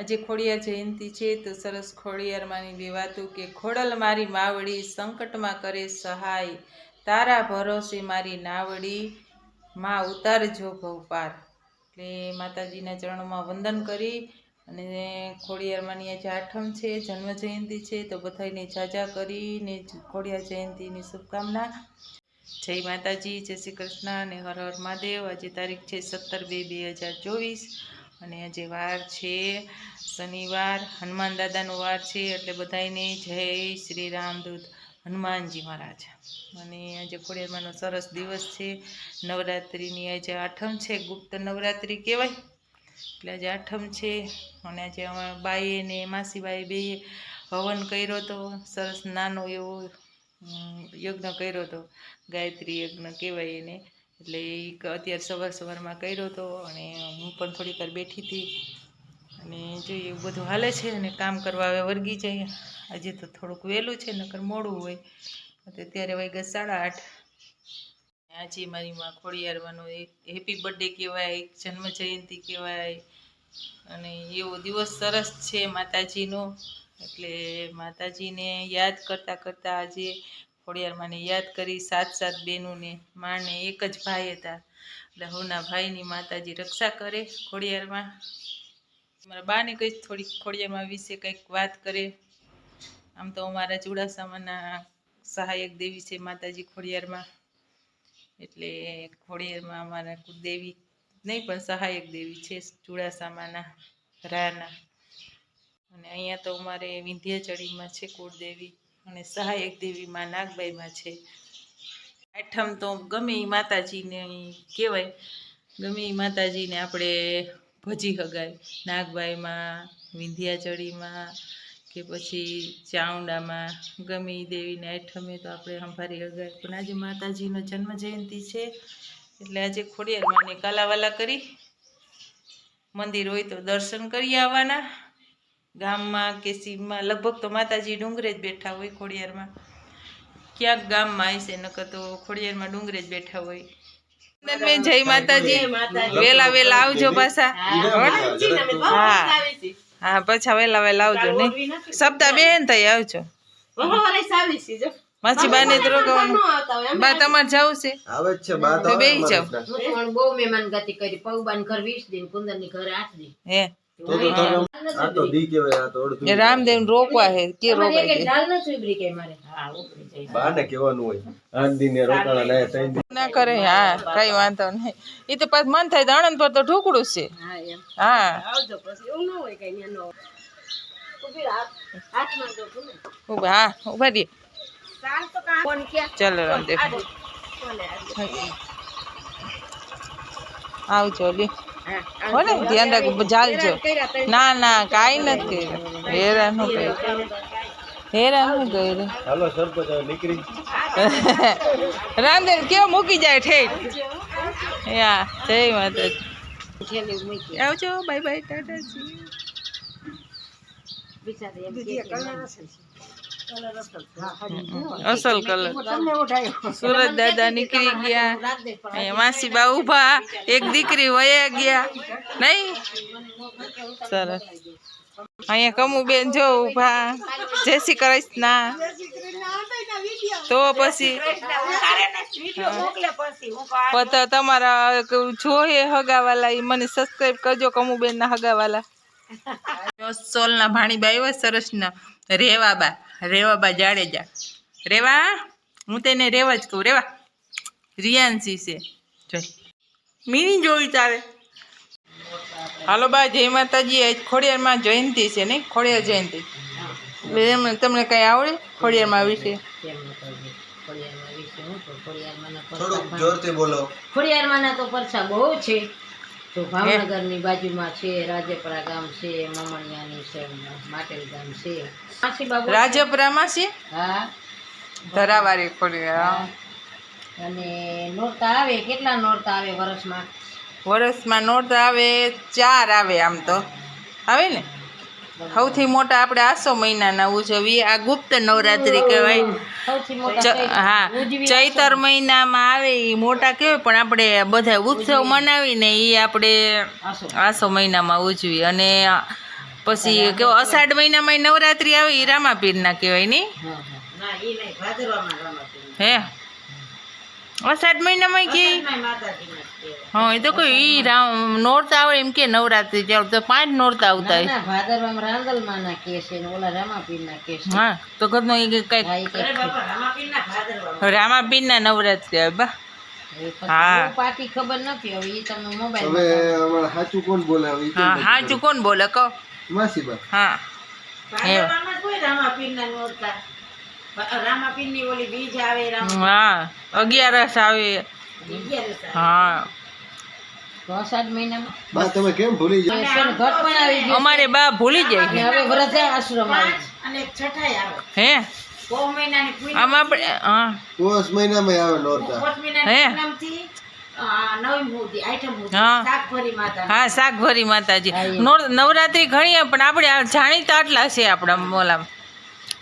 આજે ખોડિયાર જયંતિ છે તો સરસ ખોડિયારમાંની બે વાતો કે ખોડલ મારી માવડી સંકટમાં કરે સહાય. તારા ભરોસે મારી નાવડી, માં ઉતારજો ભવપાર એટલે માતાજીના ચરણોમાં વંદન કરી અને ખોડિયારમાંની આજે આઠમ છે, જન્મ જયંતિ છે તો બધાને જાજા કરીને ખોડિયાર જયંતિની શુભકામના. જય માતાજી, જય શ્રી કૃષ્ણ અને હર હર મહાદેવ. આજે તારીખ છે સત્તર બે બે હજાર ચોવીસ. અને આજે વાર છે, શનિવાર, હનુમાન દાદાનો વાર છે, એટલે બધાને જય શ્રી રામદૂત હનુમાનજી મહારાજ. અને આજે ખોડિયારમાંનો સરસ દિવસ છે. નવરાત્રિની આજે આઠમ છે, ગુપ્ત નવરાત્રિ કહેવાય. એટલે આજે આઠમ છે. અને આજે બાઈએ ને માસીબાઈ બેએ હવન કર્યો તો, સરસ નાનો એવો યજ્ઞ કર્યો તો, ગાયત્રી યજ્ઞ કહેવાય એને. એટલે એક અત્યારે સવાર સવારમાં કર્યો તો અને હું પણ થોડીક વાર બેઠી હતી. અને જોઈએ એવું બધું હાલે છે અને કામ કરવા હવે વર્ગી જાય. આજે તો થોડુંક વહેલું છે, નકર મોડું હોય. અત્યારે વાગ્યા સાડા આઠ. આજે મારી માં ખોડિયારવાનો એક હેપી બર્થડે કહેવાય, એક જન્મ જયંતિ કહેવાય. અને એવો દિવસ સરસ છે માતાજીનો. એટલે માતાજીને યાદ કરતાં કરતાં આજે ખોડિયારમાંને યાદ કરી સાત સાત બહેનોને, માને એક જ ભાઈ હતા. એટલે હોના ભાઈની માતાજી રક્ષા કરે ખોડિયારમાં. મારા બાને કંઈ થોડીક ખોડિયારમાં વિશે કંઈક વાત કરે. આમ તો અમારા ચુડાસામાના સહાયક દેવી છે માતાજી ખોડિયારમાં. એટલે ખોડિયારમાં અમારા કુળદેવી નહીં, પણ સહાયક દેવી છે ચુડાસામાના, રાના. અને અહીંયા તો અમારે વિંધ્યાચડીમાં છે કુળદેવી. અને સહાયક દેવીમાં નાગબાઈમાં છે. આઠમ તો ગમે એ માતાજીને કહેવાય, ગમે એ માતાજીને આપણે ભજી હગાય. નાગબાઈમાં વિંધ્યાચડીમાં કે પછી ચાઉંડામાં ગમે દેવીને આઠમે તો આપણે સંભારી હગાય. પણ આજે માતાજીનો જન્મ જયંતિ છે, એટલે આજે ખોડિયારમાંને કાલાવાલા કરી, મંદિર હોય તો દર્શન કરી આવવાના. ગામમાં કે સીમમાં? લગભગ તો માતાજી ડુંગરે જ બેઠા હોય ખોડિયારમાં. ક્યાંક ગામમાં હશે નકર તો ખોડિયારમાં ડુંગરે જ બેઠા હોય. જય માતાજી. વેલા વેલા આવજો પાછા. હા હા. પાછા વેલા વેલા આવજો ને સપ્તાહ બેન થઈ આવજો. માછી બાને તો રોકવાનું. બા તમારે જવું છે? આવે છે બા તો બે જાવ બહુ મહેમાન ગતિ કરી પૌબાન ઘર વીસ દિન કુંદરની ઘરે આઠ દિન. હે. તો તો તમે આ તો દી કહેવાય આ તો અડધું રામદેવ રોકવા હે કે મારે. હા ઉભરી જાય. બાને કહેવાનું હોય આઠ દિને રોકાણા ના ત્રણ દિન ના કરે હા કઈ વાંધો નહીં. એ તો પાછું મન થાય તો આણંદ પર તો ઢોકળું છે. હા એમ. હા. આવજો પછી એવું ન હોય કઈ ન હોય ઊભી રાખ હાથમાં જો ઊભા હા ઊભા રહી ચાલ તો કાં ફોન ક્યાં ચાલો રામદેવ આવજો લે. હા હો ને ધ્યાન રાખજો જાલજો. ના ના કાંઈ નથી હેરાનનું કર્યું? હેરાનનું કર્યું? હાલો સરપંચ નીકળી. રામદેવ કેવો મૂકી જાય ઠેઠ? યા જય માતાજી. આવજો બાય બાય ટાટાજી બિચારી એમ કે અસલ કલર. સુરત દાદા નીકળી ગયા. માસી બા ઊભા એક દીકરી વયા ગયા. નહીં? સરસ. અહીંયા કમુ બેન જો ઊભા જય શ્રી કૃષ્ણ. તો પછી? તમારા જોઈએ હગાવાલા? એ મને સબસ્ક્રાઈબ કરજો કમુબેન ના હગાવાલા. સોલ ના ભાણીબા સરસ ના રેવાબા રેવાબા જાડેજા રેવા હું તેને રેવા જ કહું રેવા. રિયાન્સી છે. જોઈ મીની જોઈ તારે? હાલો બા જય માતાજી આજ ખોડિયારમાં જયંતિ છે નહીં ખોડિયાર જયંતિ. તમને કઈ આવડે ખોડિયારમાં વિશે? ખોડિયારમાં થોડુંક જોરથી બોલો. ખોડિયારમાંના તો પરસા બહુ છે. તો ભાવનગરની બાજુમાં છે રાજપરા ગામ છે મમણિયાની છે માટેલ ગામ છે. માસી બાબુ? રાજપરામાં છે? હા. ધરાવારી ખોલી અને નોરતા આવે? કેટલા નોરતા આવે વર્ષમાં? વર્ષમાં નોરતા આવે ચાર આવે આમ તો. આવે ને? સૌથી મોટા આપણે આસો મહિનાના ઉજવીએ. આ ગુપ્ત નવરાત્રિ કહેવાય. ચ- હા. ચૈતર મહિનામાં આવે એ મોટા કહેવાય પણ આપણે બધા ઉત્સવ મનાવીને એ આપણે આસો. મહિનામાં ઉજવી અને પછી કેવો અષાઢ મહિનામાં નવરાત્રી આવે એ રામાપીરના કહેવાય નહીં હા ના અષાઢ મહિનામાં કે. હા એ તો કોઈ ઈ રામ નોરતા આવે એમ કે નવરાત્રી ચાલુ તો પાંચ નોરતા આવતા ના હોય ના ભાદરવામાં રાંદલમાં ના કે છે ઓલા રામાપીર ના કે છે. હા તો ઘરનો એ કંઈક હા, ઈ કંઈક રામાપીરના નવરાત્રી આવે બા. હા. ખબર નથી હવે ઈ તમે મોબાઈલ હવે સાચું કોણ બોલે હા કેમ હા ચું કોણ બોલે કહો. હા. ભાદરવામાં કોઈ રામાપીરના નોરતા? રામાપીરની ઓલી બીજ આવે રામ હા અગિયારસ આવે. હા. અષાઢ મહિનામાં. બા તમે કેમ ભૂલી જાવ અને ઘટ પણ આવી ગયું અમારે બા ભૂલી અને જાય હવે વ્રજા આશ્રમ આવી અને છઠાઈ આવે. હે? આમ આપણે હા. પોષ મહિનામાં આવે નોરતા. હે? હા. શાકભરી હા શાકભરી માતાજી. નવરાત્રી ઘણી પણ આપણે આ જાણીતા આટલા છે આપણા મોલામ.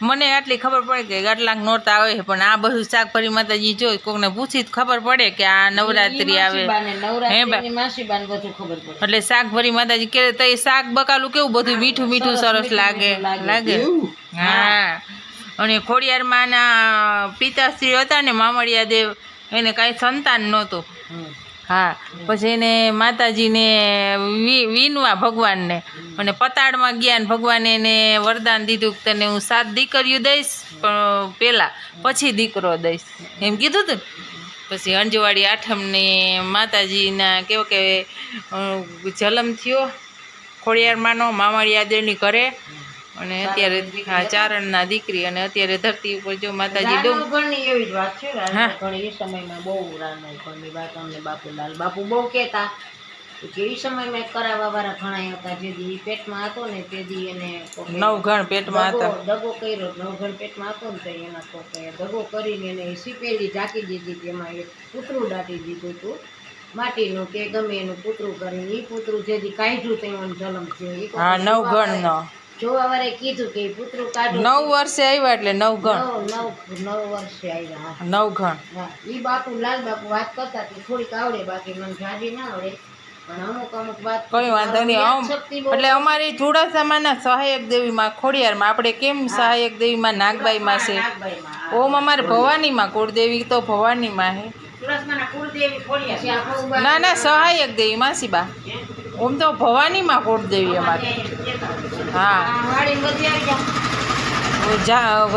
મને આટલી ખબર પડે કે આટલાક નોરતા આવે છે પણ આ બધું શાકભરી માતાજી જો કોકને પૂછી ખબર પડે કે આ નવરાત્રી આવે. એટલે શાકભરી માતાજી કે તો શાક બકાલું કેવું બધું મીઠું મીઠું સરસ લાગે લાગે. હા. અને ખોડિયારમાંના પિતાશ્રી હતા ને મામળિયા દેવ એને કાંઈ સંતાન નહોતું. હા, પછી એને માતાજીને વીનવા ભગવાનને. અને પતાળમાં ગયા ને ભગવાને એને વરદાન દીધું કે તને હું સાત દીકરીઓ દઈશ, પણ પહેલાં પછી દીકરો દઈશ. એમ કીધું હતું પછી અંજવાડી આઠમને માતાજીના કેવો કે જલમ થયો. ખોડિયારમાંનો મામાળી આદેવની ઘરે. અને અત્યારે હા ચારણના દીકરી અને અત્યારે ધરતી ઉપર જો માતાજી ડુંગ ઘણી એવી જ વાત છે હા. એ સમયમાં બહુ રાનોગણની વાત અમને બાપુલાલ બાપુ બહુ કહેતા. કે એ સમયમાં કરાવવા વાળા ઘણા હતા જે દી પેટમાં હતો ને તેથી એને કોકે નવ ગણ પેટમાં હતા. દગો કર્યો નવઘણ પેટમાં હતો ને તો એના કોકે દગો કરીને એને સીપેલી ઢાંકી દીધી તેમાં એક કૂતરું દાટી દીધું હતું. માટીનું કે ગમે એનું પૂતરું કરીને એ પૂતરું જેથી કાઢ્યું તો એનો જન્મ થયો. હા નવ ગણનો જોવા કીધું કે નવ વર્ષે આવ્યા એટલે નવ ગણ. નવ નવ નવ વર્ષે આવ્યા નવ ગણ. હા. ઈ બાપુ લાલ બાપુ વાત કરતા કે થોડીક આવડે બાકી મને જાજી ના આવડે. પણ અમુક અમુક વાત કઈ વાંધો નહીં. એટલે અમારી ચુડાસામાંના સહાયક દેવીમાં ખોડિયારમાં આપણે કેમ સહાયક દેવીમાં નાગબાઈમાં છે? ઓમ અમારે ભવાનીમાં કુળદેવી તો ભવાનીમાં હે ના ના સહાયક દેવી માસીબા. ઓમ તો ભવાનીમાં કુળદેવી અમારે. હા.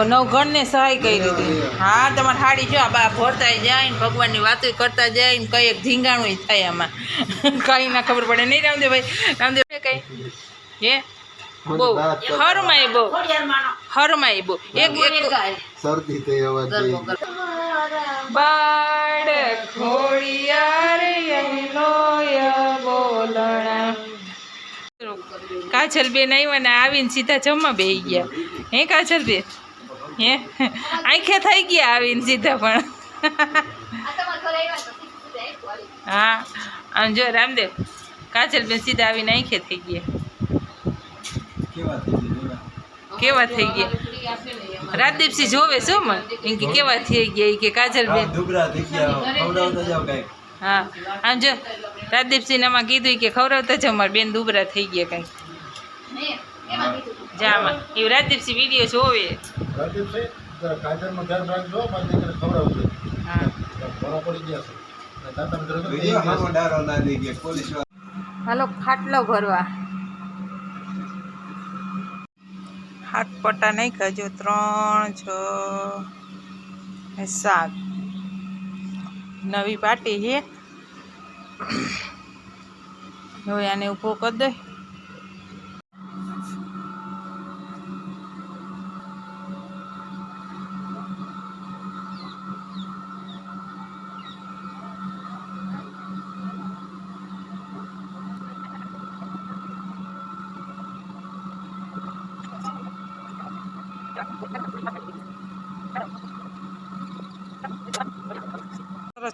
નવગણને સહાય કરી દીધી. હા તમારે હાડી જો આ બા ભરતા જાય ને ભગવાનની વાતો કરતા જાય ને કંઈ એક ધીંગાણું થાય આમાં. કંઈ ના ખબર પડે. નહીં રામદેવભાઈ રામદેવ કઈ? હે? બહુ. હરમાય બહુ. હરમાય બહુ. એક એક શરદી થઈ અવાજ. બાળ ખોડિયા કાજલ બેન આવ્યા ને આવીને સીધા જમવા બે ગયા. હે કાજલ બેન હે? આંખે થઈ ગયા આવીને સીધા પણ. હા, આમ જો રામદેવ કાજલ બેન સીધા આવીને આંખે થઈ ગયા. કેવા થઈ ગયા. રાજદીપસિંહ જોવે શું મને? એમ કે કેવા થઈ ગયા? કે કાજલ બેન હા, આમ જો, રાજદીપસિંહ આમાં કીધું કે ખવડાવતા જ અમારે બેન દુબરા થઈ ગયા કાંઈ. જા આમાં રાજદીપસિંહ વીડિયો જોવે. હા. હાલો ખાટલો ભરવા. હાથ પટ્ટા નહીં ખાજો ત્રણ છ સાત. નવી પાટી છે. હવે આને ઊભો કરી દે.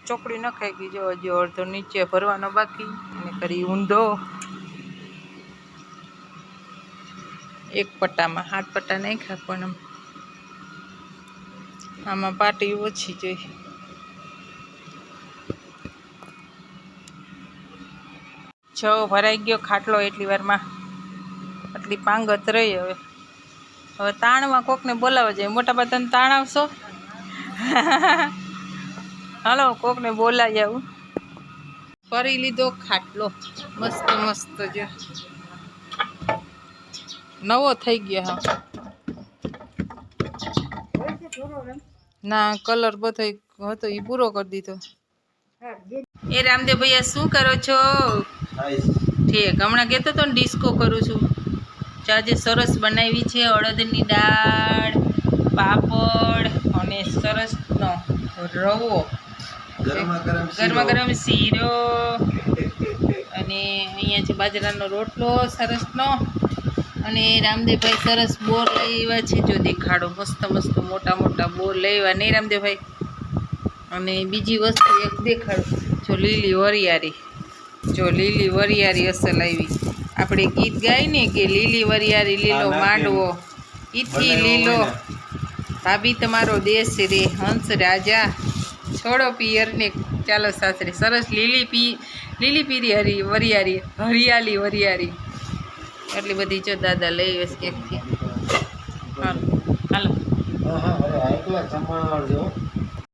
ચોકડી નખાઈ ગઈ જો હજી અડધો નીચે ભરવાનો બાકી. અને કરી ઊંધો. એક પટ્ટામાં હાથ પટ્ટા નાખ્યા, પણ આમાં પાટી ઓછી જોઈ. છ ભરાઈ ગયો ખાટલો એટલી વારમાં. આટલી પાંગત રહી હવે. હવે તાણમાં કોકને બોલાવવા જાય મોટા બા તને તાણ આવશો હાલો કોકને બોલાવી આવું. ફરી લીધો ખાટલો. મસ્ત મસ્ત જો. નવો થઈ ગયો હા. ના કલર બધો હતો એ પૂરો કરી દીધો. એ રામદેવ ભૈયા શું કરો છો? ઠીક. હમણાં કહેતો હતો ને ડિસ્કો કરું છું. તો આજે સરસ બનાવી છે અડદની દાળ પાપડ અને સરસનો રવો. ગરમ ગરમા ગરમ શીરો. અને અહીંયા છે બાજરાનો રોટલો સરસનો. અને રામદેવભાઈ સરસ બોર લઈ આવ્યા છે. જો દેખાડો મસ્ત મસ્ત મોટા મોટા બોર લઈ આવ્યા નહીં રામદેવભાઈ? અને બીજી વસ્તુ એક દેખાડો. જો લીલી વરિયારી જો લીલી વરિયારી અસલ આવી. આપણે ગીત ગાય ને કે લીલી વરિયારી લીલો માંડવો. ઈથી લીલો. ભાભી તમારો દેશ રે હંસ રાજા. છોડો પિયરને ચાલો સાસરે. સરસ લીલી પી લીલી પીરી હરી વરિયારી હરિયાળી વરિયાળી. એટલી બધી જો દાદા લઈ હશે ક્યાંકથી હાલો. હાલો.